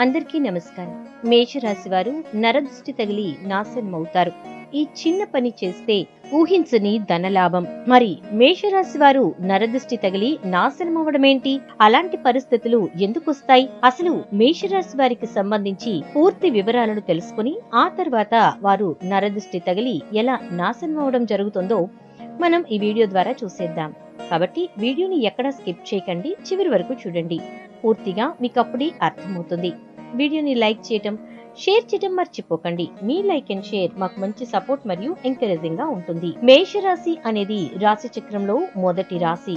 అందరికీ నమస్కారం. మేషరాశి వారు నరదృష్టి తగిలి నాశనమవుతారు. ఈ చిన్న పని చేస్తే ఊహించని ధనలాభం. మరి మేషరాశి వారు నరదృష్టి తగిలి నాశనమవడమేంటి అలాంటి పరిస్థితులు ఎందుకు వస్తాయి అసలు మేషరాశి వారికి సంబంధించి పూర్తి వివరాలను తెలుసుకుని ఆ తర్వాత వారు నరదృష్టి తగిలి ఎలా నాశనమవడం జరుగుతుందో మనం ఈ వీడియో ద్వారా చూసేద్దాం. కాబట్టి వీడియోని ఎక్కడ స్కిప్ చేయకండి చివరి వరకు చూడండి. పూర్తిగా మీకు అప్పుడే అర్థమవుతుంది. వీడియోని లైక్ చేయటం షేర్ చేయటం మర్చిపోకండి. మీ లైక్ అండ్ షేర్ మాకు మంచి సపోర్ట్ మరియు ఎంకరేజింగ్గా ఉంటుంది. మేషరాశి అనేది రాశి చక్రంలో మొదటి రాశి.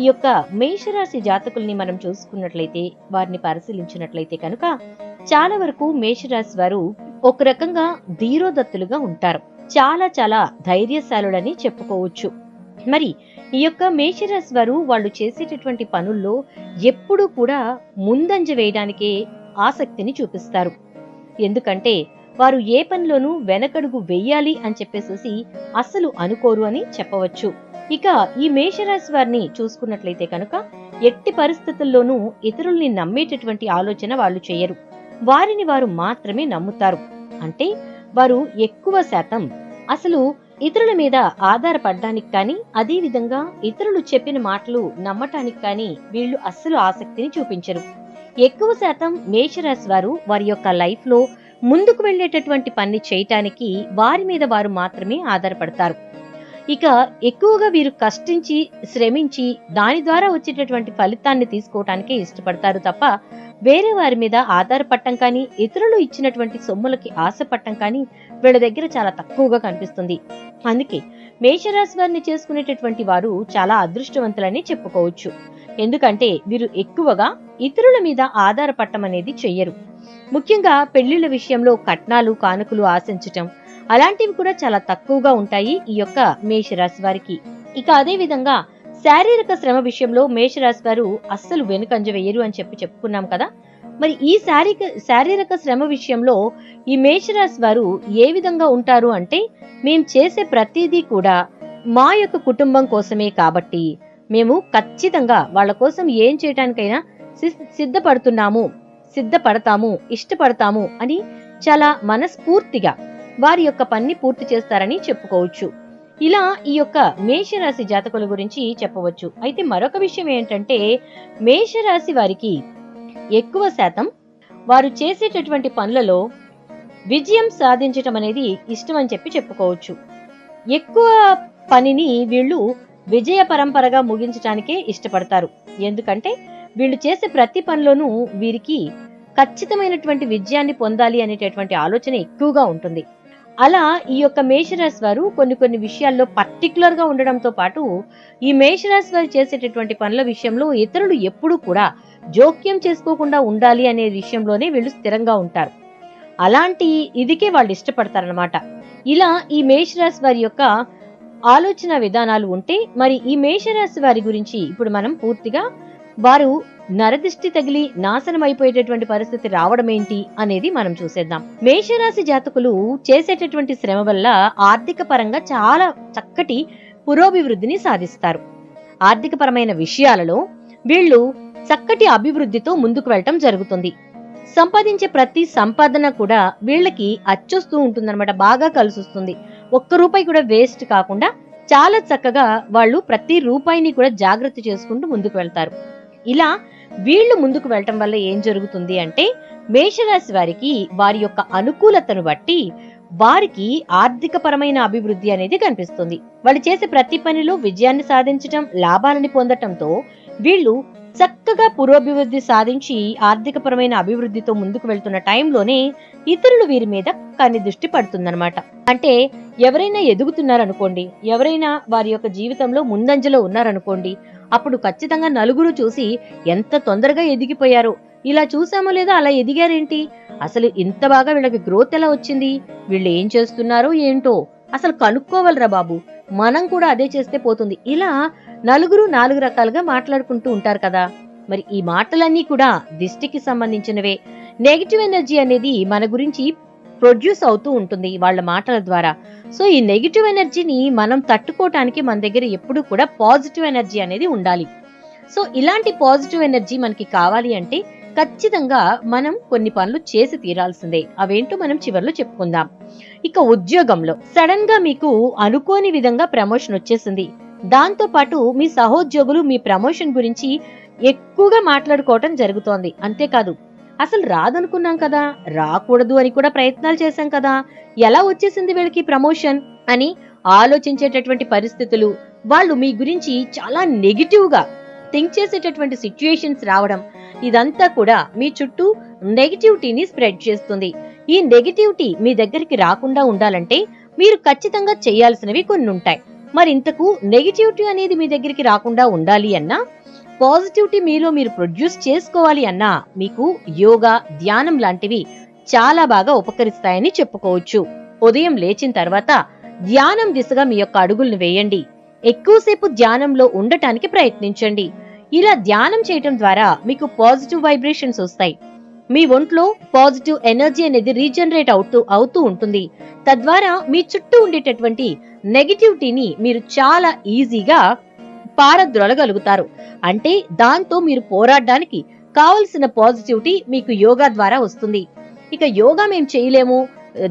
ఈ యొక్క మేషరాశి జాతకుల్ని మనం చూసుకున్నట్లయితే వారిని పరిశీలించినట్లయితే కనుక చాలా వరకు మేషరాశి వారు ఒక రకంగా ధీరోదత్తులుగా ఉంటారు. చాలా చాలా ధైర్యశాలుడని చెప్పుకోవచ్చు. మరి ఈ యొక్క మేషరాశి వారు వాళ్ళు చేసేటటువంటి పనుల్లో ఎప్పుడూ కూడా ముందంజ వేయడానికే ఆసక్తిని చూపిస్తారు. ఎందుకంటే వారు ఏ పనిలోనూ వెనకడుగు వెయ్యాలి అని చెప్పేసేసి అస్సలు అనుకోరు అని చెప్పవచ్చు. ఇక ఈ మేషరాశి వారిని చూసుకున్నట్లయితే కనుక ఎట్టి పరిస్థితుల్లోనూ ఇతరుల్ని నమ్మేటటువంటి ఆలోచన వాళ్ళు చేయరు. వారిని వారు మాత్రమే నమ్ముతారు. అంటే వారు ఎక్కువ శాతం అసలు ఇతరుల మీద ఆధారపడడానికి కానీ అదే విధంగా ఇతరులు చెప్పిన మాటలు నమ్మటానికి కానీ వీళ్ళు అస్సలు ఆసక్తిని చూపించరు. ఎక్కువ శాతం మేషరాశి వారు వారి యొక్క లైఫ్లో ముందుకు వెళ్ళేటటువంటి పని చేయటానికి వారి మీద వారు మాత్రమే ఆధారపడతారు. ఇక ఎక్కువగా వీరు కష్టించి శ్రమించి దాని ద్వారా వచ్చేటటువంటి ఫలితాన్ని తీసుకోవటానికే ఇష్టపడతారు తప్ప వేరే వారి మీద ఆధారపడటం కానీ ఇతరులు ఇచ్చినటువంటి సొమ్ములకి ఆశపడటం కానీ వీళ్ళ దగ్గర చాలా తక్కువగా కనిపిస్తుంది. అందుకే మేషరాశి వారిని చేసుకునేటటువంటి వారు చాలా అదృష్టవంతులని చెప్పుకోవచ్చు. ఎందుకంటే వీరు ఎక్కువగా ఇతరుల మీద ఆధారపడటం అనేది చెయ్యరు. ముఖ్యంగా పెళ్ళిళ్ళ విషయంలో కట్నాలు కానుకలు ఆశించటం అలాంటివి కూడా చాలా తక్కువగా ఉంటాయి ఈ యొక్క మేషరాశి వారికి. ఇక అదే విధంగా శారీరక శ్రమ విషయంలో మేషరాశి వారు అస్సలు వెనుకంజ వేయరు అని చెప్పి చెప్పుకున్నాం కదా. మరి ఈ శారీరక శారీరక శ్రమ విషయంలో ఈ మేషరాశి వారు ఏ విధంగా ఉంటారు అంటే మేము చేసే ప్రతిదీ కూడా మా యొక్క కుటుంబం కోసమే కాబట్టి మేము ఖచ్చితంగా వాళ్ళ కోసం ఏం చేయటానికైనా సి- సిద్ధపడుతున్నాము సిద్ధపడతాము ఇష్టపడతాము అని చాలా మనస్ఫూర్తిగా వారి యొక్క పని పూర్తి చేస్తారని చెప్పుకోవచ్చు. ఇలా ఈ యొక్క మేషరాశి జాతకుల గురించి చెప్పవచ్చు. అయితే మరొక విషయం ఏంటంటే మేషరాశి వారికి ఎక్కువ శాతం వారు చేసేటటువంటి పనులలో విజయం సాధించటం అనేది ఇష్టం అని చెప్పి చెప్పుకోవచ్చు. ఎక్కువ పనిని వీళ్ళు విజయ పరంపరగా ముగించడానికే ఇష్టపడతారు. ఎందుకంటే వీళ్ళు చేసే ప్రతి పనిలోనూ వీరికి ఖచ్చితమైనటువంటి విజయాన్ని పొందాలి అనేటటువంటి ఆలోచన ఎక్కువగా ఉంటుంది. అలా ఈ యొక్క మేషరాశి వారు కొన్ని కొన్ని విషయాల్లో పర్టికులర్గా ఉండడంతో పాటు ఈ మేషరాశి వారు చేసేటటువంటి పనుల విషయంలో ఇతరులు ఎప్పుడూ కూడా జోక్యం చేసుకోకుండా ఉండాలి అనే విషయంలోనే వీళ్ళు స్థిరంగా ఉంటారు. అలాంటి ఇదికే వాళ్ళు ఇష్టపడతారనమాట ఇలా ఈ మేషరాశి వారి యొక్క ఆలోచన విధానాలు ఉంటే మరి ఈ మేషరాశి వారి గురించి ఇప్పుడు మనం పూర్తిగా వారు నరదిష్టి తగిలి నాశనం అయిపోయేటటువంటి పరిస్థితి రావడం ఏంటి అనేది మనం చూసేద్దాం. మేషరాశి జాతకులు చేసేటటువంటి శ్రమ వల్ల ఆర్థిక పరంగా చాలా చక్కటి పురోభివృద్ధిని సాధిస్తారు. ఆర్థికపరమైన విషయాలలో వీళ్ళు చక్కటి అభివృద్ధితో ముందుకు వెళ్ళటం జరుగుతుంది. సంపాదించే ప్రతి సంపాదన కూడా వీళ్ళకి అచ్చొస్తూ ఉంటుందన్నమాట బాగా కలిసొస్తుంది. ఒక్క రూపాయి కూడా వేస్ట్ కాకుండా చాలా చక్కగా వాళ్ళు ప్రతి రూపాయిని కూడా జాగ్రత్త చేసుకుంటూ ముందుకు వెళ్తారు. ఇలా వీళ్ళు ముందుకు వెళ్ళటం వల్ల ఏం జరుగుతుంది అంటే మేషరాశి వారికి వారి యొక్క అనుకూలతను బట్టి వారికి ఆర్థిక పరమైన అభివృద్ధి అనేది కనిపిస్తుంది. వాళ్ళు చేసే ప్రతి పనిలో విజయాన్ని సాధించటం లాభాలని పొందటంతో వీళ్ళు చక్కగా పురోభివృద్ధి సాధించి ఆర్థికపరమైన అభివృద్ధితో ముందుకు వెళ్తున్న టైంలోనే ఇతరులు వీరి మీద కని దృష్టి పడుతుందన్నమాట. అంటే ఎవరైనా ఎదుగుతున్నారనుకోండి ఎవరైనా వారి యొక్క జీవితంలో ముందంజలో ఉన్నారనుకోండి అప్పుడు ఖచ్చితంగా నలుగురు చూసి ఎంత తొందరగా ఎదిగిపోయారో ఇలా చూసామో లేదో అలా ఎదిగారేంటి? అసలు ఇంత బాగా వీళ్ళకి గ్రోత్ ఎలా వచ్చింది? వీళ్ళు ఏం చేస్తున్నారో ఏంటో? అసలు కనుక్కోవాలిరా బాబు మనం కూడా అదే చేస్తే పోతుంది. ఇలా నలుగురు నాలుగు రకాలుగా మాట్లాడుకుంటూ ఉంటారు కదా. మరి ఈ మాటలన్నీ కూడా దిష్టికి సంబంధించినవే. నెగిటివ్ ఎనర్జీ అనేది మన గురించి ప్రొడ్యూస్ అవుతూ ఉంటుంది వాళ్ళ మాటల ద్వారా. సో ఈ నెగిటివ్ ఎనర్జీని మనం తట్టుకోవటానికి మన దగ్గర ఎప్పుడూ కూడా పాజిటివ్ ఎనర్జీ అనేది ఉండాలి. సో ఇలాంటి పాజిటివ్ ఎనర్జీ మనకి కావాలి అంటే ఖచ్చితంగా మనం కొన్ని పనులు చేసి తీరాల్సిందే. అవేంటో మనం చివర్లో చెప్పుకుందాం. ఇక ఉద్యోగంలో. సడన్గా మీకు అనుకోని విధంగా ప్రమోషన్ వచ్చేసింది. దాంతో పాటు మీ సహోద్యోగులు మీ ప్రమోషన్ గురించి ఎక్కువగా మాట్లాడుకోవటం జరుగుతోంది. అంతేకాదు అసలు రాదనుకున్నాం కదా రాకూడదు అని కూడా ప్రయత్నాలు చేశాం కదా ఎలా వచ్చేసింది వీళ్ళకి ప్రమోషన్ అని ఆలోచించేటటువంటి పరిస్థితులు వాళ్ళు మీ గురించి చాలా నెగిటివ్గా థింక్ చేసేటటువంటి సిచ్యుయేషన్స్ రావడం ఇదంతా కూడా మీ చుట్టూ నెగిటివిటీని స్ప్రెడ్ చేస్తుంది. ఈ నెగిటివిటీ మీ దగ్గరికి రాకుండా ఉండాలంటే మీరు ఖచ్చితంగా చేయాల్సినవి కొన్ని ఉంటాయి మరి ఇంతకు నెగిటివిటీ అనేది మీ దగ్గరికి రాకుండా ఉండాలి అన్నా పాజిటివిటీ మీలో మీరు ప్రొడ్యూస్ చేసుకోవాలి అన్నా మీకు యోగా ధ్యానం లాంటివి చాలా బాగా ఉపకరిస్తాయని చెప్పుకోవచ్చు. ఉదయం లేచిన తర్వాత ధ్యానం దిశగా మీ యొక్క అడుగులను వేయండి. ఎక్కువసేపు ధ్యానంలో ఉండటానికి ప్రయత్నించండి. ఇలా ధ్యానం చేయటం ద్వారా మీకు పాజిటివ్ వైబ్రేషన్స్ వస్తాయి. మీ ఒంట్లో పాజిటివ్ ఎనర్జీ అనేది రీజనరేట్ అవుతూ అవుతూ ఉంటుంది. తద్వారా మీ చుట్టూ ఉండేటటువంటి నెగిటివిటీని మీరు చాలా ఈజీగా పారద్రోలగలుగుతారు. అంటే దాంతో మీరు పోరాడడానికి కావలసిన పాజిటివిటీ మీకు యోగా ద్వారా వస్తుంది. ఇక యోగా మేము చేయలేము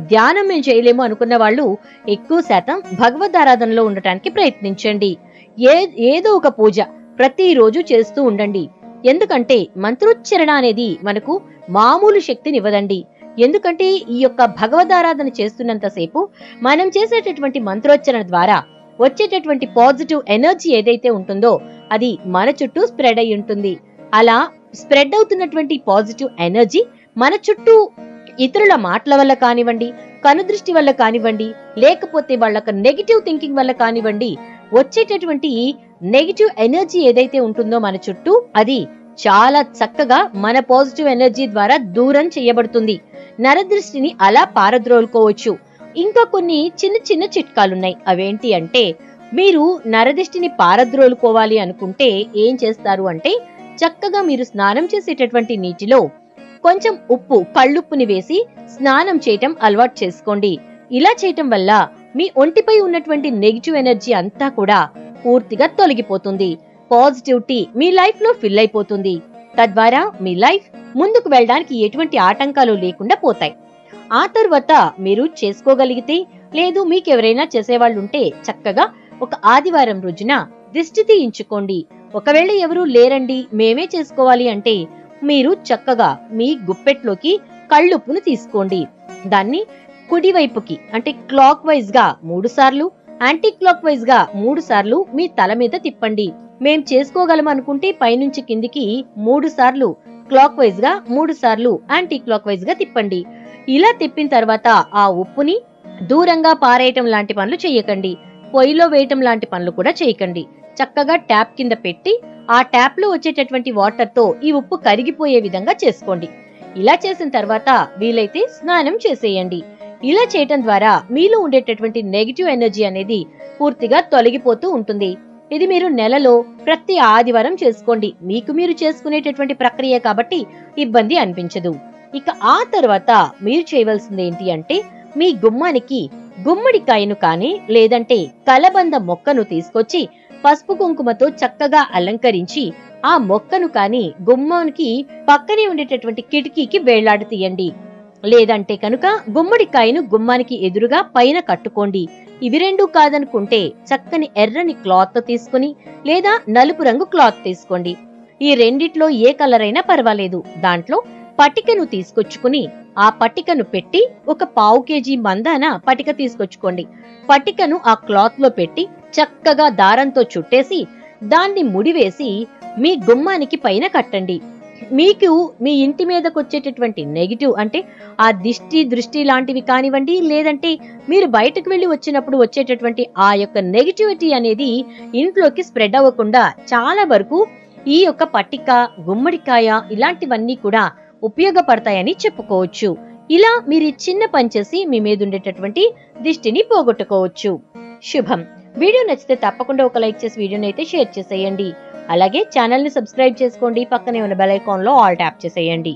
ధ్యానం మేము చేయలేము అనుకున్న వాళ్ళు ఎక్కువ శాతం భగవద్ ఆరాధనలో ఉండటానికి ప్రయత్నించండి. ఏ ఏదో ఒక పూజ ప్రతిరోజు చేస్తూ ఉండండి. ఎందుకంటే మంత్రోచ్చరణ అనేది మనకు మామూలు శక్తినివ్వదండి. ఎందుకంటే ఈ యొక్క భగవదారాధన చేస్తున్నంతసేపు మనం చేసేటటువంటి మంత్రోచ్చరణ ద్వారా వచ్చేటటువంటి పాజిటివ్ ఎనర్జీ ఏదైతే ఉంటుందో అది మన చుట్టూ స్ప్రెడ్ అయి ఉంటుంది. అలా స్ప్రెడ్ అవుతున్నటువంటి పాజిటివ్ ఎనర్జీ మన చుట్టూ ఇతరుల మాటల వల్ల కానివ్వండి కనుదృష్టి వల్ల కానివ్వండి లేకపోతే వాళ్ళ నెగిటివ్ థింకింగ్ వల్ల కానివ్వండి వచ్చేటటువంటి నెగిటివ్ ఎనర్జీ ఏదైతే ఉంటుందో మన చుట్టూ అది చాలా చక్కగా మన పాజిటివ్ ఎనర్జీ ద్వారా దూరం చేయబడుతుంది. నరదృష్టిని అలా పారద్రోలుకోవచ్చు. ఇంకా కొన్ని చిన్న చిన్న చిట్కాలున్నాయి. అవేంటి అంటే మీరు నరదృష్టిని పారద్రోలుకోవాలి అనుకుంటే ఏం చేస్తారు అంటే చక్కగా మీరు స్నానం చేసేటటువంటి నీటిలో కొంచెం ఉప్పు కళ్ళుప్పుని వేసి స్నానం చేయటం అలవాటు చేసుకోండి. ఇలా చేయటం వల్ల మీ ఒంటిపై ఉన్నటువంటి నెగిటివ్ ఎనర్జీ అంతా కూడా పూర్తిగా తొలగిపోతుంది. పాజిటివిటీ మీ లైఫ్లో ఫిల్ అయిపోతుంది. తద్వారా మీ లైఫ్ ముందుకు వెళ్ళడానికి ఎటువంటి ఆటంకాలు లేకుండా పోతాయి. ఆ తర్వాత మీరు చేసుకోగలిగితే లేదు మీకెవరైనా చేసేవాళ్ళుంటే చక్కగా ఒక ఆదివారం రోజున దిష్టి తీయించుకోండి. ఒకవేళ ఎవరూ లేరండి మేమే చేసుకోవాలి అంటే మీరు చక్కగా మీ గుప్పెట్లోకి కళ్ళుప్పును తీసుకోండి. దాన్ని కుడివైపుకి అంటే క్లాక్ వైజ్గా మూడు సార్లు యాంటీ క్లాక్ వైజ్గా మూడు సార్లు మీ తల మీద తిప్పండి. మేం చేసుకోగలం అనుకుంటే పైనుంచి కిందికి మూడు సార్లు క్లాక్ వైజ్గా మూడు సార్లు యాంటీ క్లాక్ వైజ్గా తిప్పండి. ఇలా తిప్పిన తర్వాత ఆ ఉప్పుని దూరంగా పారేయటం లాంటి పనులు చేయకండి. పొయ్యిలో వేయటం లాంటి పనులు కూడా చేయకండి. చక్కగా ట్యాప్ కింద పెట్టి ఆ ట్యాప్లో వచ్చేటటువంటి వాటర్తో ఈ ఉప్పు కరిగిపోయే విధంగా చేసుకోండి. ఇలా చేసిన తర్వాత వీలైతే స్నానం చేసేయండి. ఇలా చేయటం ద్వారా మీలో ఉండేటటువంటి నెగిటివ్ ఎనర్జీ అనేది పూర్తిగా తొలగిపోతూ ఉంటుంది. ఇది మీరు నెలలో ప్రతి ఆదివారం చేసుకోండి. మీకు మీరు చేసుకునేటటువంటి ప్రక్రియ కాబట్టి ఇబ్బంది అనిపించదు. ఇక ఆ తర్వాత మీరు చేయవలసింది ఏంటి అంటే మీ గుమ్మానికి గుమ్మడికాయను కానీ లేదంటే కలబంద మొక్కను తీసుకొచ్చి పసుపు కుంకుమతో చక్కగా అలంకరించి ఆ మొక్కను కాని గుమ్మానికి పక్కనే ఉండేటటువంటి కిటికీకి వేళ్ళాడి తీయండి లేదంటే కనుక గుమ్మడికాయను గుమ్మానికి ఎదురుగా పైన కట్టుకోండి. ఇవి రెండు కాదనుకుంటే చక్కని ఎర్రని క్లాత్ తీసుకుని లేదా నలుపు రంగు క్లాత్ తీసుకోండి. ఈ రెండిట్లో ఏ కలర్ అయినా పర్వాలేదు. దాంట్లో పటికను తీసుకొచ్చుకుని ఆ పట్టికను పెట్టి ఒక పావు కేజీ మందాన పటిక తీసుకొచ్చుకోండి. పట్టికను ఆ క్లాత్లో పెట్టి చక్కగా దారంతో చుట్టేసి దాన్ని ముడివేసి మీ గుమ్మానికి పైన కట్టండి. మీకు మీ ఇంటి మీదకు వచ్చేటటువంటి నెగిటివ్ అంటే ఆ దిష్టి దృష్టి లాంటివి కానివ్వండి లేదంటే మీరు బయటకు వెళ్ళి వచ్చినప్పుడు వచ్చేటటువంటి ఆ యొక్క నెగిటివిటీ అనేది ఇంట్లోకి స్ప్రెడ్ అవ్వకుండా చాలా వరకు ఈ యొక్క పట్టిక గుమ్మడికాయ ఇలాంటివన్నీ కూడా ఉపయోగపడతాయని చెప్పుకోవచ్చు. ఇలా మీరు చిన్న పని చేసి మీ మీద ఉండేటటువంటి దిష్టిని పోగొట్టుకోవచ్చు. శుభం. వీడియో నచ్చితే తప్పకుండా ఒక లైక్ చేసి వీడియోని అయితే షేర్ చేసేయండి. అలాగే ఛానల్ని సబ్స్క్రైబ్ చేసుకోండి. పక్కనే ఉన్న బెల్ ఐకాన్లో ఆల్ ట్యాప్ చేసేయండి.